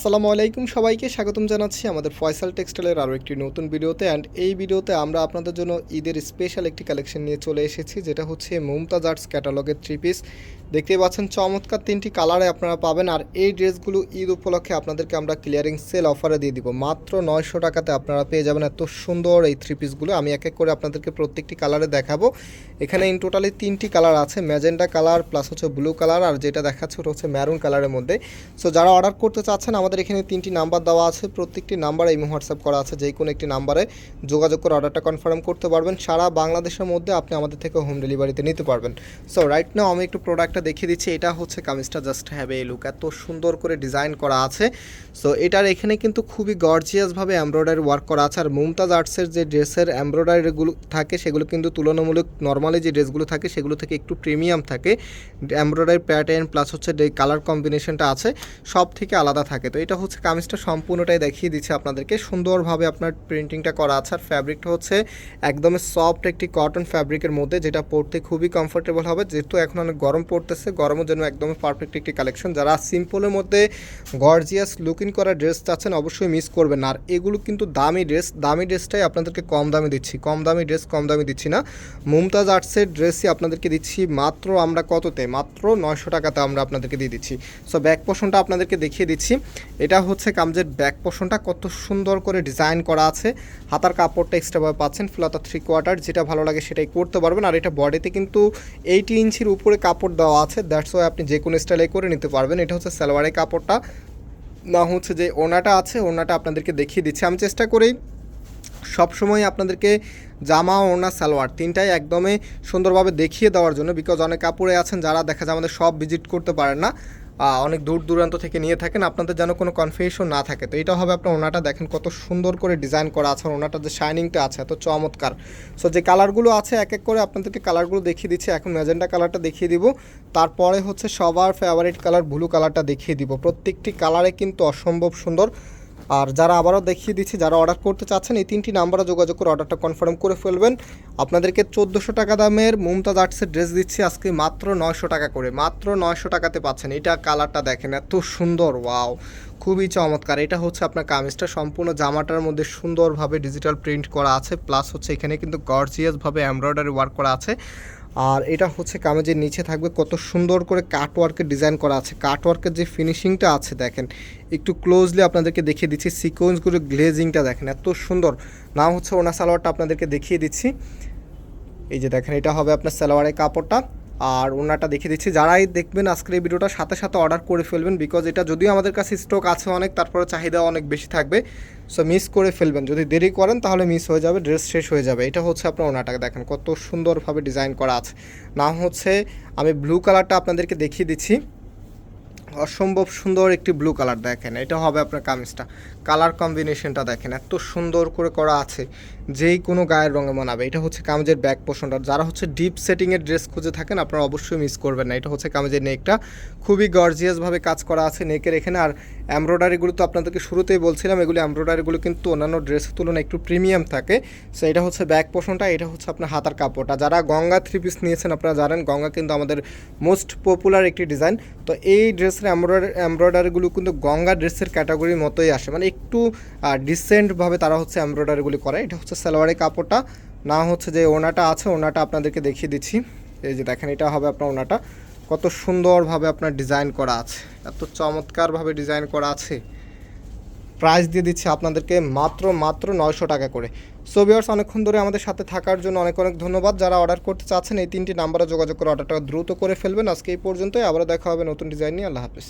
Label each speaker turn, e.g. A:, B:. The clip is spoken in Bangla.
A: আসসালামু আলাইকুম সবাইকে, স্বাগতম জানাচ্ছি আমাদের ফয়সাল টেক্সটাইলের আরও একটি নতুন ভিডিওতে। অ্যান্ড এই ভিডিওতে আমরা আপনাদের জন্য ঈদের স্পেশাল একটি কালেকশন নিয়ে চলে এসেছি, যেটা হচ্ছে মুমতাজ আর্টস ক্যাটালগের থ্রি পিস দেখতেই পাচ্ছেন, চমৎকার তিনটি কালারে আপনারা পাবেন। আর এই ড্রেসগুলো ঈদ উপলক্ষে আপনাদেরকে আমরা ক্লিয়ারিং সেল অফারে দিয়ে দিব। মাত্র নয়শো টাকাতে আপনারা পেয়ে যাবেন এত সুন্দর এই থ্রি পিসগুলো আমি এক এক করে আপনাদেরকে প্রত্যেকটি কালারে দেখাবো। এখানে ইন টোটালি তিনটি কালার আছে ম্যাজেন্ডা কালার প্লাস হচ্ছে ব্লু কালার আর যেটা দেখাচ্ছে, ওটা হচ্ছে ম্যারুন কালারের মধ্যে। সো যারা অর্ডার করতে চাচ্ছেন আমাদের এখানে তিনটি নাম্বার দেওয়া আছে। প্রত্যেকটি নাম্বারে এই হোয়াটসঅ্যাপ করা আছে। যে কোনো একটি নাম্বারে যোগাযোগ করে অর্ডারটা কনফার্ম করতে পারবেন। সারা বাংলাদেশের মধ্যে আপনি আমাদের থেকে হোম ডেলিভারিতে নিতে পারবেন। সো রাইট নাও আমি একটু প্রোডাক্টটা দেখিয়ে দিচ্ছি। এটা হচ্ছে কামিজটা জাস্ট হ্যাভ এই লুক এত সুন্দর করে ডিজাইন করা আছে। সো এটার এখানে কিন্তু খুবই গর্জিয়াসভাবে এমব্রয়ডারি ওয়ার্ক করা আছে। আর মুমতাজ আর্টসের যে ড্রেসের এমব্রয়ডারিগুলো থাকে, সেগুলো কিন্তু তুলনামূলক নর্মালি যে ড্রেসগুলো থাকে, সেগুলো থেকে একটু প্রিমিয়াম থাকে। এমব্রয়ডারি প্যাটার্ন প্লাস হচ্ছে যে কালার কম্বিনেশনটা আছে, সব থেকে আলাদা থাকে। এটা হচ্ছে কামিজটা সম্পূর্ণটাই দেখিয়ে দিচ্ছে আপনাদেরকে। সুন্দরভাবে আপনার প্রিন্টিংটা করা আছে। আর ফ্যাব্রিকটা হচ্ছে একদমই সফট একটি কটন ফ্যাব্রিকের মধ্যে, যেটা পরতে খুবই কমফোর্টেবল হবে। যেহেতু এখন অনেক গরম পড়তেছে, গরমের জন্য একদমই পারফেক্ট একটি কালেকশন যারা সিম্পলের মধ্যে গর্জিয়াস লুকিং করা ড্রেস চাচ্ছেন, অবশ্যই মিস করবেন আর এগুলো কিন্তু দামি ড্রেস দামি ড্রেসটাই আপনাদেরকে কম দামে দিচ্ছি। কম দামি ড্রেস কম দামে দিচ্ছি না। মুমতাজ আর্টসের ড্রেসই আপনাদেরকে দিচ্ছি মাত্র আমরা কততে? মাত্র নয়শো টাকাতে আমরা আপনাদেরকে দিয়ে দিচ্ছি। সো ব্যাক পোষণটা আপনাদেরকে দেখিয়ে দিচ্ছি। এটা হচ্ছে কামজের ব্যাক পোষণটা, কত সুন্দর করে ডিজাইন করা আছে। হাতার কাপড়টা এক্সট্রাভাবে পাচ্ছেন, ফ্লাতা থ্রি কোয়ার্টার যেটা ভালো লাগে সেটাই করতে পারবেন। আর এটা বডিতে কিন্তু এইটি ইঞ্চির উপরে কাপড় দেওয়া আছে দ্যাটস ওয়াই আপনি যে কোনো স্টাইলে করে নিতে পারবেন। এটা হচ্ছে সালোয়ারের কাপড়টা, না হচ্ছে যে ওনাটা আছে, ওনাটা আপনাদেরকে দেখিয়ে দিচ্ছি। আমি চেষ্টা করি সবসময় আপনাদেরকে জামা, ওড়না, সালোয়ার তিনটাই একদমই সুন্দরভাবে দেখিয়ে দেওয়ার জন্য বিকজ অনেক কাপড়ে আছেন যারা দেখা যায় আমাদের সব ভিজিট করতে পারেন না। অনেক দূর দূরান্ত থেকে নিয়ে থাকেন, আপনাদের যেন কোনো কনফিউশন না থাকে। তো এটা হবে আপনার ওনাটা দেখেন কত সুন্দর করে ডিজাইন করা আছে, আর ওনাটার যে শাইনিংটা আছে এত চমৎকার। সো যে কালারগুলো আছে এক এক করে আপনাদেরকে কালারগুলো দেখিয়ে দিচ্ছি, এখন ম্যাজেন্ডা কালারটা দেখিয়ে দিব। তারপরে হচ্ছে সবার ফেভারিট কালার ব্লু কালারটা দেখিয়ে দিব। প্রত্যেকটি কালারে কিন্তু অসম্ভব সুন্দর। আর যারা আবারও দেখিয়ে দিচ্ছি, যারা অর্ডার করতে চাচ্ছেন, এই তিনটি নাম্বারে যোগাযোগ করে অর্ডারটা কনফার্ম করে ফেলবেন। আপনাদেরকে চোদ্দোশো টাকা দামের মুমতাজ আর্টসের ড্রেস দিচ্ছি আজকে মাত্র নয়শো টাকা করে। মাত্র নয়শো টাকাতে পাচ্ছেন। এটা কালারটা দেখেন, এত সুন্দর ওয়াও খুবই চমৎকার। এটা হচ্ছে আপনার কামিজটা। সম্পূর্ণ জামাটার মধ্যে সুন্দরভাবে ডিজিটাল প্রিন্ট করা আছে। প্লাস হচ্ছে এখানে কিন্তু গর্জিয়াসভাবে এমব্রয়ডারি ওয়ার্ক করা আছে। আর এটা হচ্ছে কামেজের নিচে থাকবে কত সুন্দর করে কাটওয়ার্কের ডিজাইন করা আছে। কাটওয়ার্কের যে ফিনিশিংটা আছে দেখেন, একটু ক্লোজলি আপনাদেরকে দেখিয়ে দিচ্ছি সিকোয়েন্সগুলো গ্লেজিংটা দেখেন, এত সুন্দর। নাম হচ্ছে ওনা সালোয়ারটা আপনাদেরকে দেখিয়ে দিচ্ছি। এই যে দেখেন, এটা হবে আপনার সালোয়ারের কাপড়টা। আর ওনাটা দেখিয়ে দিচ্ছি। যারাই দেখবেন আজকের এই ভিডিওটা সাথে সাথে অর্ডার করে ফেলবেন বিকজ এটা যদিও আমাদের কাছে স্টক আছে অনেক তারপরে চাহিদা অনেক বেশি থাকবে। সো মিস করে ফেলবেন। যদি দেরি করেন তাহলে মিস হয়ে যাবে ড্রেস শেষ হয়ে যাবে। এটা হচ্ছে আপনার ওনাটাকে দেখেন, কত সুন্দরভাবে ডিজাইন করা আছে। নাম হচ্ছে, আমি ব্লু কালারটা আপনাদেরকে দেখিয়ে দিচ্ছি। অসম্ভব সুন্দর একটি ব্লু কালার দেখেন, এটা হবে আপনার কামিজটা। কালার কম্বিনেশনটা দেখেন, এত সুন্দর করে করা আছে, যেই কোনো গায়ের রঙে মানাবে। এটা হচ্ছে কামিজের ব্যাক পোষণটা যারা হচ্ছে ডিপ সেটিংয়ের ড্রেস খুঁজে থাকেন, আপনারা অবশ্যই মিস করবেন না। এটা হচ্ছে কামিজের নেকটা খুবই গর্জিয়াসভাবে কাজ করা আছে নেকের এখানে। আর এমব্রয়ডারিগুলো তো আপনাদেরকে শুরুতেই বলছিলাম, এগুলো এমব্রয়ডারিগুলো কিন্তু অন্যান্য ড্রেসের তুলনায় একটু প্রিমিয়াম থাকে। সো এটা হচ্ছে ব্যাক পোর্শনটা এটা হচ্ছে আপনার হাতার কাপড়টা। যারা গঙ্গা থ্রি পিস নিয়েছেন আপনারা জানেন, গঙ্গা কিন্তু আমাদের মোস্ট পপুলার একটি ডিজাইন তো এই ড্রেসের এমব্রয়ডারি, এমব্রয়ডারিগুলো কিন্তু গঙ্গা ড্রেসের ক্যাটাগরির মতোই আসে। মানে একটু ডিসেন্টভাবে তারা হচ্ছে এমব্রয়ডারিগুলি করে। এটা হচ্ছে সালোয়ারের কাপড়টা। না হচ্ছে যে ওনাটা আছে, ওনাটা আপনাদেরকে দেখিয়ে দিচ্ছি। এই যে দেখেন, এটা হবে আপনার ওনাটা। কত সুন্দরভাবে আপনার ডিজাইন করা আছে, এত চমৎকারভাবে ডিজাইন করা আছে। প্রাইস দিয়ে দিচ্ছি আপনাদেরকে মাত্র মাত্র নয়শো টাকা করে। সো অনেকক্ষণ ধরে আমাদের সাথে থাকার জন্য অনেক অনেক ধন্যবাদ। যারা অর্ডার করতে চাচ্ছেন, এই তিনটি নাম্বারে যোগাযোগ করে অর্ডারটা দ্রুত করে ফেলবেন। আজকে এই পর্যন্তই। আবারও দেখা হবে নতুন ডিজাইন নিয়ে। আল্লাহ হাফিজ।